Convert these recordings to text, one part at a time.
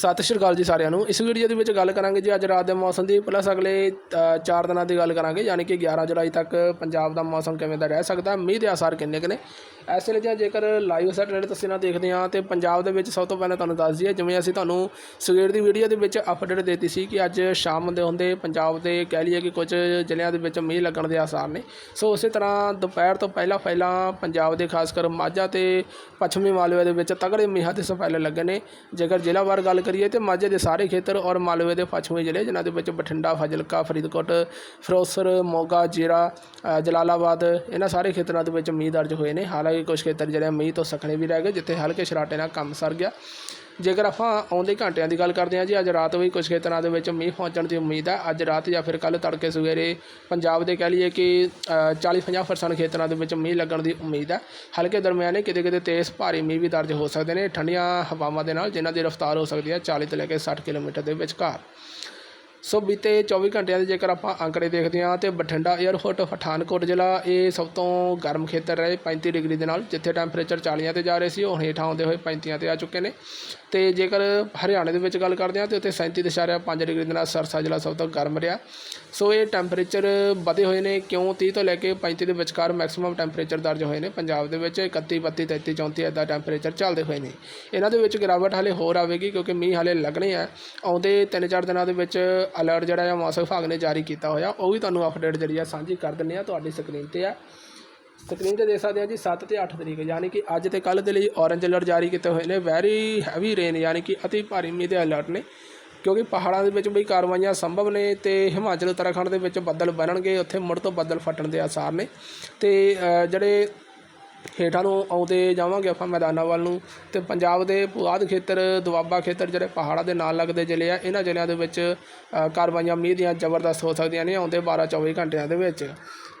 ਸਤਿ ਸ਼੍ਰੀ ਅਕਾਲ ਜੀ ਸਾਰਿਆਂ ਨੂੰ। ਇਸ ਵੀਡੀਓ ਦੇ ਵਿੱਚ ਗੱਲ ਕਰਾਂਗੇ ਜੀ ਅੱਜ ਰਾਤ ਦੇ ਮੌਸਮ ਦੀ ਪਲੱਸ ਅਗਲੇ 4 ਦਿਨਾਂ ਦੀ ਗੱਲ ਕਰਾਂਗੇ, ਯਾਨੀ ਕਿ 11 ਜੁਲਾਈ ਤੱਕ ਪੰਜਾਬ ਦਾ ਮੌਸਮ ਕਿਵੇਂ ਦਾ ਰਹਿ ਸਕਦਾ, ਮੀਂਹ ਦੇ ਆਸਾਰ ਕਿੰਨੇ ਕੁ ਨੇ। ਇਸ ਲਈ ਜੇ ਜੇਕਰ ਲਾਈਵ ਸੈਟਲਮੈਂਟ ਤਸਵੀਰਾਂ ਦੇਖਦੇ ਹਾਂ, ਤੇ ਪੰਜਾਬ ਦੇ ਵਿੱਚ ਸਭ ਤੋਂ ਪਹਿਲਾਂ ਤੁਹਾਨੂੰ ਦੱਸ ਦਈਏ, ਜਿਵੇਂ ਅਸੀਂ ਤੁਹਾਨੂੰ ਸਵੇਰ ਦੀ ਵੀਡੀਓ ਦੇ ਵਿੱਚ ਅਪਡੇਟ ਦਿੱਤੀ ਸੀ ਕਿ ਅੱਜ ਸ਼ਾਮ ਦੇ ਹੁੰਦੇ ਪੰਜਾਬ ਦੇ ਕਹਿ ਲਈਏ ਕਿ ਕੁਝ ਜ਼ਿਲ੍ਹਿਆਂ ਦੇ ਵਿੱਚ ਮੀਂਹ ਲੱਗਣ ਦੇ ਆਸਾਰ ਨੇ। ਸੋ ਉਸੇ ਤਰ੍ਹਾਂ ਦੁਪਹਿਰ ਤੋਂ ਪਹਿਲਾਂ ਪਹਿਲਾਂ ਪੰਜਾਬ ਦੇ ਖਾਸ ਕਰ ਮਾਝਾ ਤੇ ਪੱਛਮੀ ਮਾਲਵੇ ਦੇ ਵਿੱਚ ਤਗੜੇ ਮੀਂਹਾਂ ਦੇ ਸਫੈਲੇ ਲੱਗੇ ਨੇ। ਜੇਕਰ ਜ਼ਿਲ੍ਹਾਵਾਰ ਗੱਲ ਕਰੀਏ ਤੇ ਮਾਝੇ ਦੇ ਸਾਰੇ ਖੇਤਰ ਔਰ ਮਾਲਵੇ ਦੇ ਪੱਛਮੀ ਜ਼ਿਲ੍ਹੇ, ਜਿਨ੍ਹਾਂ ਦੇ ਵਿੱਚ ਬਠਿੰਡਾ, ਫਾਜ਼ਿਲਕਾ, ਫਰੀਦਕੋਟ, ਫਿਰੋਜ਼ਪੁਰ, ਮੋਗਾ, ਜੀਰਾ ਜਲਾਲਾਬਾਦ, ਇਹਨਾਂ ਸਾਰੇ ਖੇਤਰਾਂ ਦੇ ਵਿੱਚ ਮੀਂਹ ਦਰਜ ਹੋਏ ਨੇ। ਹਾਲਾਂਕਿ ਕੁਝ ਖੇਤਰ ਜਿਹੜੇ ਮੀਂਹ ਤੋਂ ਸਖਣੇ ਵੀ ਰਹਿ ਗਏ, ਜਿੱਥੇ ਹਲਕੇ ਸ਼ਰਾਟੇ ਨਾਲ ਕੰਮ ਸਰ ਗਿਆ। ਜੇਕਰ ਆਪਾਂ ਆਉਂਦੇ ਘੰਟਿਆਂ ਦੀ ਗੱਲ ਕਰਦੇ ਹਾਂ ਜੀ, ਅੱਜ ਰਾਤ ਵੀ ਕੁਝ ਖੇਤਰਾਂ ਦੇ ਵਿੱਚ ਮੀਂਹ ਪਹੁੰਚਣ ਦੀ ਉਮੀਦ ਹੈ ਅੱਜ ਰਾਤ ਜਾਂ ਫਿਰ ਕੱਲ ਤੜਕੇ ਸਵੇਰੇ ਪੰਜਾਬ ਦੇ ਕਹਿ ਲਈਏ ਕਿ 40-50% ਖੇਤਰਾਂ ਦੇ ਵਿੱਚ ਮੀਂਹ ਲੱਗਣ ਦੀ ਉਮੀਦ ਹੈ ਹਲਕੇ ਦਰਮਿਆਨੇ ਕਿਤੇ ਕਿਤੇ ਤੇਜ਼ ਭਾਰੀ ਮੀਂਹ ਵੀ ਦਰਜ ਹੋ ਸਕਦੇ ਨੇ ਠੰਡੀਆਂ ਹਵਾਵਾਂ ਦੇ ਨਾਲ, ਜਿਨ੍ਹਾਂ ਦੀ ਰਫ਼ਤਾਰ ਹੋ ਸਕਦੀ ਹੈ 40 ਤੋਂ ਲੈ ਕੇ 60 ਕਿਲੋਮੀਟਰ ਦੇ ਵਿਚਕਾਰ। ਸੋ ਬੀਤੇ 24 ਘੰਟਿਆਂ ਦੇ ਜੇਕਰ ਆਪਾਂ ਅੰਕੜੇ ਦੇਖਦੇ ਹਾਂ ਤੇ ਬਠਿੰਡਾ 에ਅਰਪੋਰਟ ਪਠਾਨਕੋਟ ਜ਼ਿਲ੍ਹਾ, ਇਹ ਸਭ ਤੋਂ ਗਰਮ ਖੇਤਰ ਰਹੇ 35 ਡਿਗਰੀ ਦੇ ਨਾਲ, ਜਿੱਥੇ ਟੈਂਪਰੇਚਰ 40 ਤੇ ਜਾ ਰਹੇ ਸੀ ਉਹ ਹੇਠਾਂ ਆਉਂਦੇ ਹੋਏ 35 ਤੇ ਆ ਚੁੱਕੇ ਨੇ। ਤੇ ਜੇਕਰ ਹਰਿਆਣੇ ਦੇ ਵਿੱਚ ਗੱਲ ਕਰਦੇ ਹਾਂ ਤੇ ਉੱਥੇ 37.5 ਡਿਗਰੀ ਦੇ ਨਾਲ ਸਰਸਾ ਜ਼ਿਲ੍ਹਾ ਸਭ ਤੋਂ ਗਰਮ ਰਿਹਾ। ਸੋ ਇਹ ਟੈਂਪਰੇਚਰ ਵਧੇ ਹੋਏ ਨੇ, ਕਿਉਂ? 30 ਤੋਂ ਲੈ ਕੇ 35 ਦੇ ਵਿਚਕਾਰ ਮੈਕਸਿਮਮ ਟੈਂਪਰੇਚਰ ਦਰਜ ਹੋਏ ਨੇ ਪੰਜਾਬ ਦੇ ਵਿੱਚ 31 32 33 34 ਇਦਾਂ ਟੈਂਪਰੇਚਰ ਚੱਲਦੇ ਹੋਏ ਨੇ। ਇਹਨਾਂ ਦੇ ਵਿੱਚ ਗਿਰਾਵਟ ਹਾਲੇ ਹੋਰ ਆਵੇਗੀ ਕਿਉਂਕਿ ਮੀਂਹ ਹਾਲੇ ਲੱਗਣੇ ਆ। ਆਉਂਦੇ 3-4 ਦਿਨਾਂ ਦੇ ਵਿੱਚ ਅਲਰਟ ਜਿਹੜਾ ਆ ਮੌਸਮ ਵਿਭਾਗ ਨੇ ਜਾਰੀ ਕੀਤਾ ਹੋਇਆ, ਉਹ ਵੀ ਤੁਹਾਨੂੰ ਅਪਡੇਟ ਜਿਹੜੀ ਆ ਸਾਂਝੀ ਕਰ ਦਿੰਦੇ ਆ ਤੁਹਾਡੀ ਸਕਰੀਨ ਤੇ ਆ। ਸਕਰੀਨ ਤੇ ਦੇਖ ਸਕਦੇ ਆ ਜੀ 7 ਤੇ 8 ਤਰੀਕ, ਯਾਨੀ ਕਿ ਅੱਜ ਤੇ ਕੱਲ ਦੇ ਲਈ ਔਰੇਂਜ ਅਲਰਟ ਜਾਰੀ ਕੀਤੇ ਹੋਏ ਨੇ ਵੈਰੀ ਹੈਵੀ ਰੇਨ ਯਾਨੀ ਕਿ ਅਤੀ ਭਾਰੀ ਮੀਂਹ ਦੇ ਅਲਰਟ ਨੇ, ਕਿਉਂਕਿ ਪਹਾੜਾਂ ਦੇ ਵਿੱਚ ਬਈ ਕਾਰਵਾਈਆਂ ਸੰਭਵ ਨੇ ਤੇ ਹਿਮਾਚਲ, ਉੱਤਰਾਖੰਡ ਦੇ ਵਿੱਚ ਬੱਦਲ ਬਣਨਗੇ, ਉੱਥੇ ਮੁੜ ਤੋਂ ਬੱਦਲ ਫਟਣ ਦੇ ਆਸਾਰ ਨੇ ਤੇ ਜਿਹੜੇ ਹੇਠਾਂ ਨੂੰ ਆਉਂਦੇ ਜਾਵਾਂਗੇ ਆਪਾਂ ਮੈਦਾਨਾਂ ਵੱਲ ਨੂੰ ਅਤੇ ਪੰਜਾਬ ਦੇ ਪੁਆਧ ਖੇਤਰ, ਦੁਆਬਾ ਖੇਤਰ ਜਿਹੜੇ ਪਹਾੜਾਂ ਦੇ ਨਾਲ ਲੱਗਦੇ ਜ਼ਿਲ੍ਹੇ ਆ, ਇਹਨਾਂ ਜ਼ਿਲ੍ਹਿਆਂ ਦੇ ਵਿੱਚ ਕਾਰਵਾਈਆਂ ਮੀਂਹ ਦੀਆਂ ਜ਼ਬਰਦਸਤ ਹੋ ਸਕਦੀਆਂ ਨੇ ਆਉਂਦੇ 12-24 ਘੰਟਿਆਂ ਦੇ ਵਿੱਚ।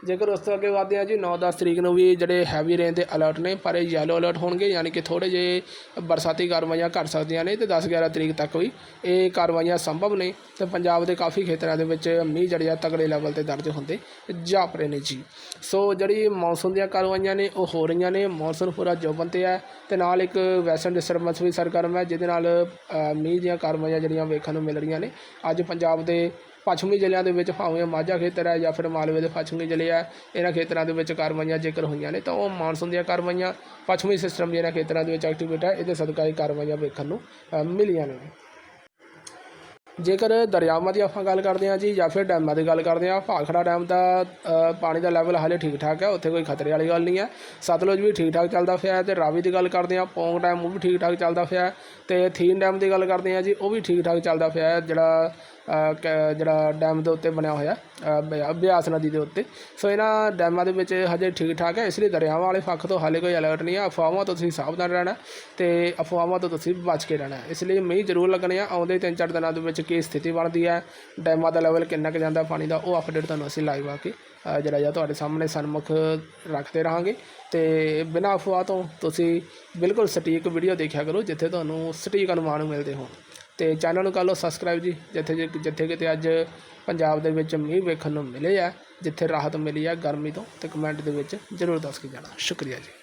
ਜੇਕਰ ਉਸ ਤੋਂ ਅੱਗੇ ਵਧਦੇ ਹਾਂ ਜੀ 9-10 ਤਰੀਕ ਨੂੰ ਵੀ ਜਿਹੜੇ ਹੈਵੀ ਰੇਨ ਦੇ ਅਲਰਟ ਨੇ, ਪਰ ਇਹ ਯੈਲੋ ਅਲਰਟ ਹੋਣਗੇ, ਯਾਨੀ ਕਿ ਥੋੜੇ ਜਿਹੇ ਬਰਸਾਤੀ ਕਾਰਵਾਈਆਂ ਘਟ ਸਕਦੀਆਂ ਨੇ ਤੇ 10-11 ਤਰੀਕ ਤੱਕ ਵੀ ਇਹ ਕਾਰਵਾਈਆਂ ਸੰਭਵ ਨੇ ਤੇ ਪੰਜਾਬ ਦੇ ਕਾਫੀ ਖੇਤਰਾਂ ਦੇ ਵਿੱਚ ਮੀਂਹ ਜਿਹੜੇ ਆ ਤਗੜੇ ਲੈਵਲ ਤੇ ਦਰਜ ਹੁੰਦੇ ਜਾਪਰੇ ਨੇ ਜੀ। ਸੋ ਜਿਹੜੀ ਮੌਨਸੂਨ ਦੀਆਂ ਕਾਰਵਾਈਆਂ ਨੇ, ਉਹ ਹੋ ਰਹੀਆਂ ਨੇ। ਮੌਨਸੂਨ ਪੂਰਾ ਜੋਬਨ ਤੇ ਹੈ ਤੇ ਨਾਲ ਇੱਕ ਵੈਸਟਰਨ ਡਿਸਟਰਬੈਂਸ ਵੀ ਸਰਗਰਮ ਹੈ ਜਿਹਦੇ ਨਾਲ ਅ, ਮੀਂਹ ਦੀਆਂ ਕਾਰਵਾਈਆਂ ਜਿਹੜੀਆਂ ਵੇਖਣ ਨੂੰ ਮਿਲ ਰਹੀਆਂ ਨੇ। ਅੱਜ ਪੰਜਾਬ ਦੇ ਪੱਛਮੀ ਜ਼ਿਲ੍ਹਿਆਂ ਦੇ ਵਿੱਚ ਭਾਵੇਂ ਮਾਝਾ ਖੇਤਰ ਹੈ ਜਾਂ ਫਿਰ ਮਾਲਵੇ ਦੇ ਪੱਛਮੀ ਜ਼ਿਲ੍ਹੇ ਹੈ ਇਹਨਾਂ ਖੇਤਰਾਂ ਦੇ ਵਿੱਚ ਕਾਰਵਾਈਆਂ ਜੇਕਰ ਹੋਈਆਂ ਨੇ ਤਾਂ ਉਹ ਮੌਨਸੂਨ ਦੀਆਂ ਕਾਰਵਾਈਆਂ ਪੱਛਮੀ ਸਿਸਟਮ ਜਿਹਨਾਂ ਖੇਤਰਾਂ ਦੇ ਵਿੱਚ ਐਕਟੀਵੇਟ ਹੈ ਇਹਦੇ ਸਦਕਾ ਇਹ ਕਾਰਵਾਈਆਂ ਵੇਖਣ ਨੂੰ ਅ, ਮਿਲੀਆਂ ਨੇ। ਜੇਕਰ ਦਰਿਆਵਾਂ ਦੀ ਆਪਾਂ ਗੱਲ ਕਰਦੇ ਹਾਂ ਜੀ ਜਾਂ ਫਿਰ ਡੈਮਾਂ ਦੀ ਗੱਲ ਕਰਦੇ ਹਾਂ, ਭਾਖੜਾ ਡੈਮ ਦਾ ਪਾਣੀ ਦਾ ਲੈਵਲ ਹਾਲੇ ਠੀਕ ਠਾਕ ਹੈ, ਉੱਥੇ ਕੋਈ ਖਤਰੇ ਵਾਲੀ ਗੱਲ ਨਹੀਂ ਹੈ। ਸਤਲੁਜ ਵੀ ਠੀਕ ਠਾਕ ਚੱਲਦਾ ਪਿਆ ਹੈ ਤੇ ਰਾਵੀ ਦੀ ਗੱਲ ਕਰਦੇ ਹਾਂ, ਪੌਂਗ ਡੈਮ ਉਹ ਵੀ ਠੀਕ ਠਾਕ ਚੱਲਦਾ ਪਿਆ ਹੈ ਤੇ ਥੀਨ ਡੈਮ ਦੀ ਗੱਲ ਕਰਦੇ ਹਾਂ ਜੀ, ਉਹ ਵੀ ਠੀਕ ਠਾਕ ਚੱਲਦਾ ਪਿਆ ਹੈ, ਜਿਹੜਾ ਜਿਹੜਾ ਡੈਮ ਦੇ ਉੱਤੇ ਬਣਿਆ ਹੋਇਆ ਅ, ਬਿਆ- ਬਿਆਸ ਨਦੀ ਦੇ ਉੱਤੇ। ਸੋ ਇਹਨਾਂ ਡੈਮਾਂ ਦੇ ਵਿੱਚ ਹਜੇ ਠੀਕ ਠਾਕ ਹੈ ਇਸ ਲਈ ਦਰਿਆਵਾਂ ਵਾਲੇ ਪੱਖ ਤੋਂ ਹਾਲੇ ਕੋਈ ਅਲਰਟ ਨਹੀਂ ਹੈ। ਅਫਵਾਹਾਂ ਤੋਂ ਤੁਸੀਂ ਸਾਵਧਾਨ ਰਹਿਣਾ ਤੇ ਅਫਵਾਹਾਂ ਤੋਂ ਤੁਸੀਂ ਬਚ ਕੇ ਰਹਿਣਾ ਇਸ ਲਈ ਮੀਂਹ ਜ਼ਰੂਰ ਲੱਗਣੇ ਆ। ਆਉਂਦੇ ਤਿੰਨ ਚਾਰ ਦਿਨਾਂ ਦੇ ਵਿੱਚ ਕੀ ਸਥਿਤੀ ਬਣਦੀ ਹੈ ਡੈਮਾਂ ਦਾ ਲੈਵਲ ਕਿੰਨਾ ਕੁ ਜਾਂਦਾ ਪਾਣੀ ਦਾ ਉਹ ਅਪਡੇਟ ਤੁਹਾਨੂੰ ਅਸੀਂ ਲਾਈਵ ਆ ਕੇ ਜਿਹੜਾ ਜਾਂ ਤੁਹਾਡੇ ਸਾਹਮਣੇ ਸਨਮੁਖ ਰੱਖਦੇ ਰਹਾਂਗੇ। ਤੇ ਬਿਨਾਂ ਅਫਵਾਹ ਤੋਂ ਤੁਸੀਂ ਬਿਲਕੁਲ ਸਟੀਕ ਵੀਡੀਓ ਦੇਖਿਆ ਕਰੋ ਜਿੱਥੇ ਤੁਹਾਨੂੰ ਸਟੀਕ ਅਨੁਮਾਨ ਮਿਲਦੇ ਹੋਣ। ਤੇ ਚੈਨਲ ਨੂੰ ਕਰ ਲਓ ਸਬਸਕ੍ਰਾਈਬ ਜੀ, ਜਿੱਥੇ ਜਿ- ਜਿੱਥੇ ਕਿਤੇ ਅੱਜ ਪੰਜਾਬ ਦੇ ਵਿੱਚ ਮੀਂਹ ਵੇਖਣ ਨੂੰ ਮਿਲੇ ਆ, ਜਿੱਥੇ ਰਾਹਤ ਮਿਲੀ ਆ ਗਰਮੀ ਤੋਂ, ਤੇ ਕਮੈਂਟ ਦੇ ਵਿੱਚ ਜ਼ਰੂਰ ਦੱਸ ਕੇ ਜਾਣਾ। ਸ਼ੁਕਰੀਆ ਜੀ।